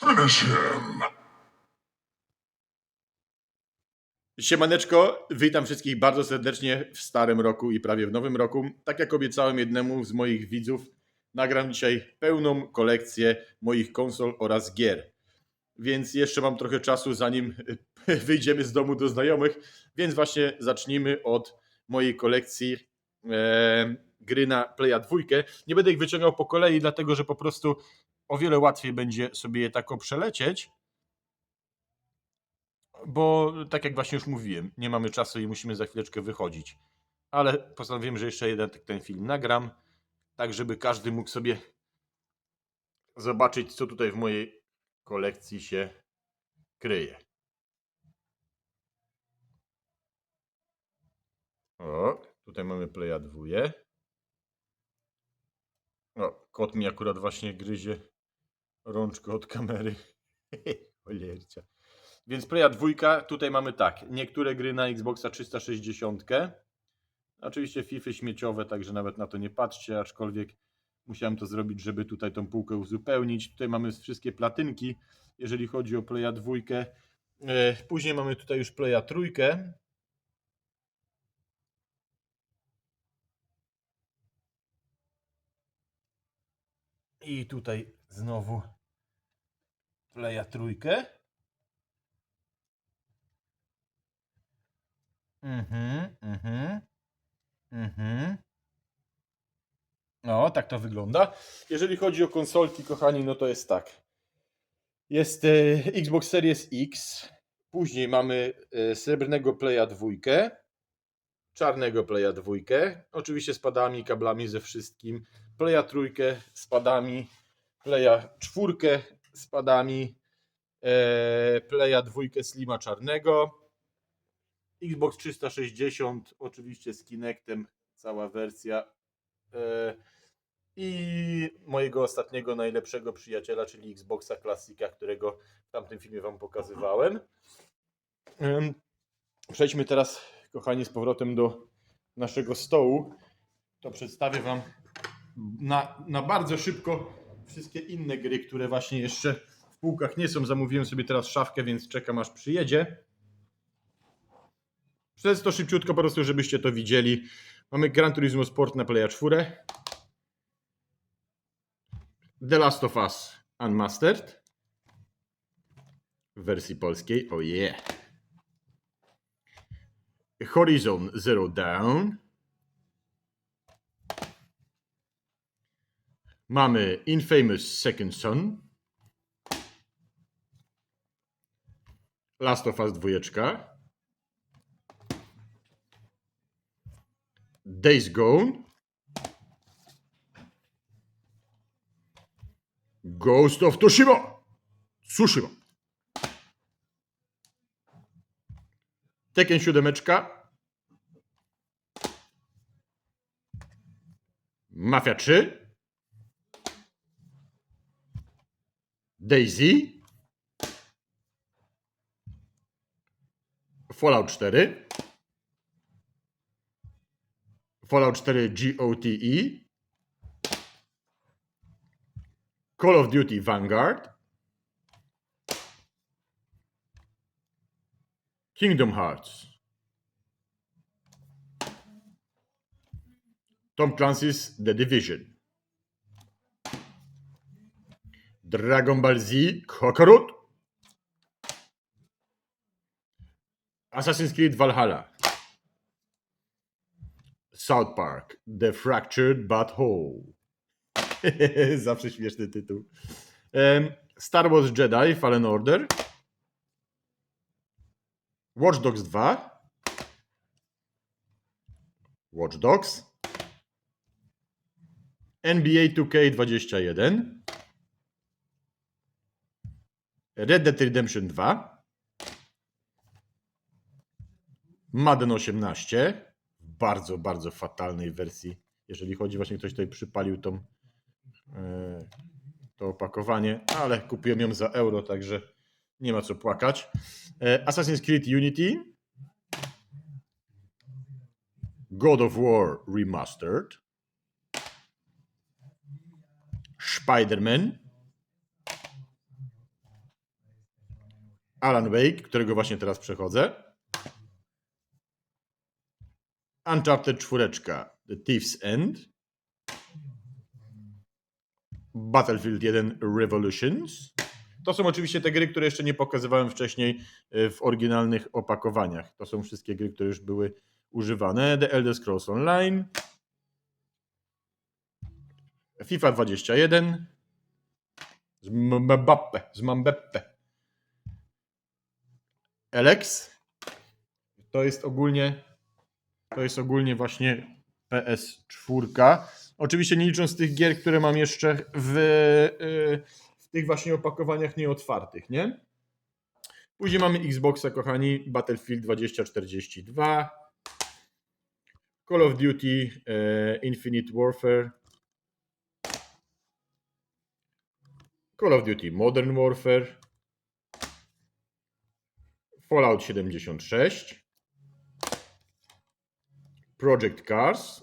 Finish him. Siemaneczko, witam wszystkich bardzo serdecznie w starym roku i prawie w nowym roku. Tak jak obiecałem jednemu z moich widzów, nagram dzisiaj pełną kolekcję moich konsol oraz gier. Więc jeszcze mam trochę czasu, zanim wyjdziemy z domu do znajomych, więc właśnie zacznijmy od mojej kolekcji e, gry na Playa 2. Nie będę ich wyciągał po kolei, dlatego że po prostu o wiele łatwiej będzie sobie je tak przelecieć bo tak jak właśnie już mówiłem, nie mamy czasu i musimy za chwileczkę wychodzić. Ale postanowiłem, że jeszcze jeden ten film nagram, tak żeby każdy mógł sobie zobaczyć, co tutaj w mojej kolekcji się kryje. O, tutaj mamy Playa 2. O, kot mi akurat właśnie gryzie rączkę od kamery. Cholercia. Więc Playa 2, tutaj mamy tak, niektóre gry na Xboxa 360. Oczywiście FIFA śmieciowe, także nawet na to nie patrzcie, aczkolwiek musiałem to zrobić, żeby tutaj tą półkę uzupełnić. Tutaj mamy wszystkie platynki, jeżeli chodzi o Playa 2. E, Później mamy tutaj już Playa 3. I tutaj znowu Playa 3. Mhm, mhm, mhm. No, tak to wygląda. Jeżeli chodzi o konsolki, kochani, no to jest tak. Jest e, Xbox Series X, później mamy e, srebrnego Playa 2, czarnego Playa 2, oczywiście z padami, kablami, ze wszystkim, Playa 3 z padami, Playa 4 z padami, e, Playa 2 Slima czarnego, Xbox 360, oczywiście z Kinectem, cała wersja. E, I mojego ostatniego najlepszego przyjaciela, czyli Xboxa Classica, którego w tamtym filmie Wam pokazywałem. Em, Przejdźmy teraz, kochani, z powrotem do naszego stołu. To przedstawię Wam na, na bardzo szybko wszystkie inne gry, które właśnie jeszcze w półkach nie są. Zamówiłem sobie teraz szafkę, więc czekam aż przyjedzie. Przez to szybciutko po prostu, żebyście to widzieli. Mamy Gran Turismo Sport na Playa 4. The Last of Us Unmastered. W wersji polskiej. Oh yeah. Horizon Zero Dawn. Mamy Infamous Second Son. Last of Us 2. Days Gone. Ghost of Tsushima. Tsushima. Tekken 7. Mafia 3. Daisy. Fallout 4. Fallout 4 GOTE, Call of Duty Vanguard, Kingdom Hearts, Tom Clancy's The Division, Dragon Ball Z Kakarot, Assassin's Creed Valhalla. South Park, The Fractured But Whole. Zawsze śmieszny tytuł. Star Wars Jedi Fallen Order. Watch Dogs 2. Watch Dogs. NBA 2K21. Red Dead Redemption 2. Madden 18 w bardzo, bardzo fatalnej wersji. Jeżeli chodzi właśnie, ktoś tutaj przypalił tą, e, to opakowanie, ale kupiłem ją za euro, także nie ma co płakać. E, Assassin's Creed Unity. God of War Remastered. Spider-Man. Alan Wake, którego właśnie teraz przechodzę. Uncharted 4, The Thief's End. Battlefield 1 Revolutions. To są oczywiście te gry, które jeszcze nie pokazywałem wcześniej e, w oryginalnych opakowaniach. To są wszystkie gry, które już były używane. The Elder Scrolls Online. FIFA 21. Z Mbappe, z Mambeppe. Alex. To jest ogólnie to jest ogólnie właśnie PS4. Oczywiście nie licząc tych gier, które mam jeszcze w, y, w tych właśnie opakowaniach nieotwartych, nie? Później mamy Xboxa, kochani, Battlefield 2042, Call of Duty e, Infinite Warfare, Call of Duty Modern Warfare, Fallout 76, Project Cars,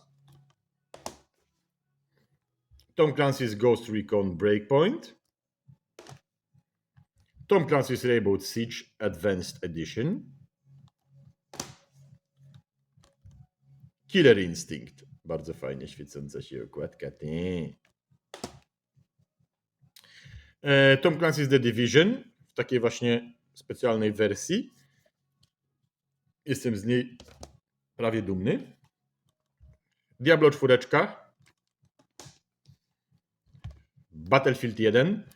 Tom Clancy's Ghost Recon Breakpoint, Tom Clancy's Rainbow Siege Advanced Edition, Killer Instinct. Bardzo fajnie świecąca się okładka. E, Tom Clancy's The Division w takiej właśnie specjalnej wersji. Jestem z niej prawie dumny. Diablo 4. Battlefield 1.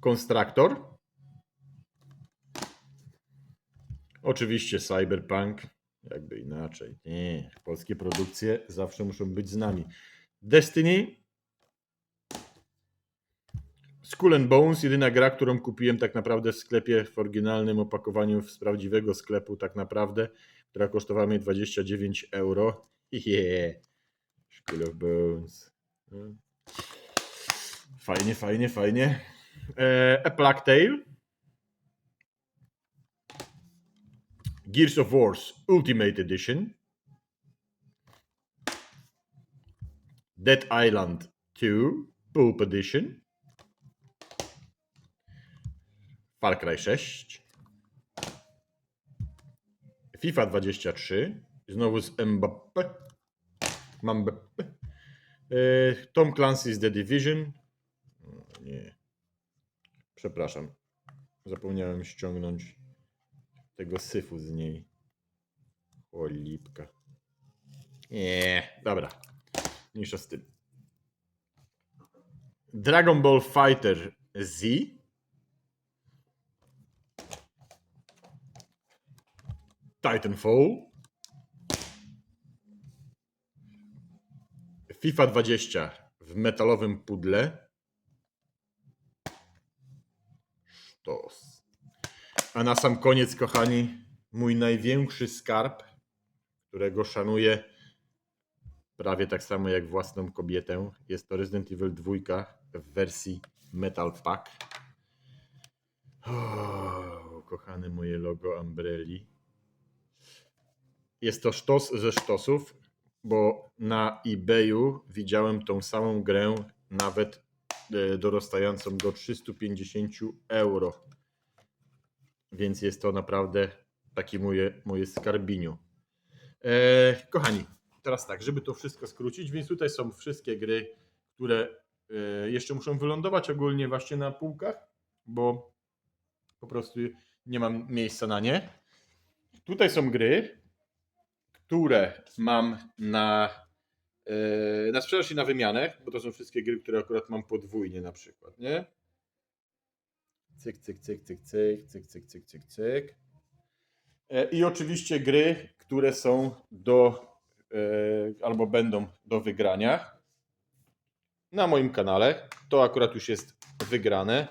Constructor. Oczywiście Cyberpunk. Jakby inaczej. Nie, polskie produkcje zawsze muszą być z nami. Destiny. Skull and Bones, jedyna gra, którą kupiłem tak naprawdę w sklepie w oryginalnym opakowaniu z prawdziwego sklepu tak naprawdę, która kosztowała mnie 29 euro. Yeah. Skull of Bones. No. Fajnie, fajnie, fajnie. E, A Plague Tale. Gears of Wars Ultimate Edition. Dead Island 2 Pulp Edition. Far Cry 6. FIFA 23. Znowu z Mbappe. Mbappe. E, Tom Clancy's The Division. O, nie. Przepraszam. Zapomniałem ściągnąć tego syfu z niej. O lipka. Nie, dobra. Mniejsza z tym. Dragon Ball Fighter Z. Titanfall. FIFA 20 w metalowym pudle. Sztos. A na sam koniec, kochani, mój największy skarb, którego szanuję prawie tak samo jak własną kobietę. Jest to Resident Evil 2 w wersji Metal Pack. O, kochane moje logo Umbrelli. Jest to sztos ze sztosów, bo na eBayu widziałem tą samą grę nawet e, dorastającą do 350 euro. Więc jest to naprawdę taki moje, moje skarbiniu. E, kochani, teraz tak, żeby to wszystko skrócić, więc tutaj są wszystkie gry, które e, jeszcze muszą wylądować ogólnie właśnie na półkach, bo po prostu nie mam miejsca na nie. Tutaj są gry, które mam na, e, na sprzedaż i na wymianę, bo to są wszystkie gry, które akurat mam podwójnie na przykład, nie? Cyk, cyk, cyk, cyk, cyk, cyk, cyk, cyk, cyk, cyk. E, I oczywiście gry, które są do e, albo będą do wygrania na moim kanale. To akurat już jest wygrane.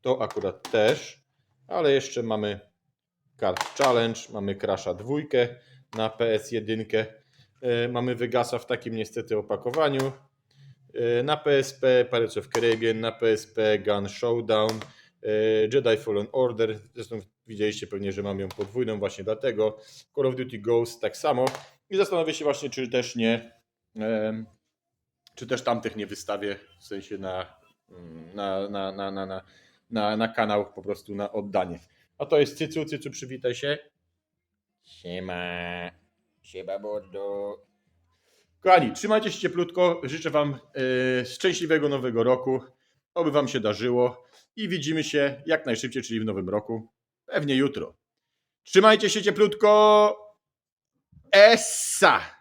To akurat też, ale jeszcze mamy Card Challenge, mamy Crasha 2 na PS1. E, Mamy Wygasa w takim niestety opakowaniu. E, Na PSP Pirates of Caribbean, na PSP Gun Showdown, e, Jedi Fallen Order. Zresztą widzieliście pewnie, że mam ją podwójną właśnie dlatego. Call of Duty Ghost tak samo. I zastanowię się właśnie, czy też nie, czy też tamtych nie wystawię, w sensie na, na, na, na, na na, na kanał po prostu na oddanie. A to jest Cycu, Cycu przywitaj się. Siema. Siema mordo. Kochani, trzymajcie się cieplutko. Życzę Wam e, szczęśliwego nowego roku. Oby Wam się darzyło. I widzimy się jak najszybciej, czyli w nowym roku. Pewnie jutro. Trzymajcie się cieplutko. Essa!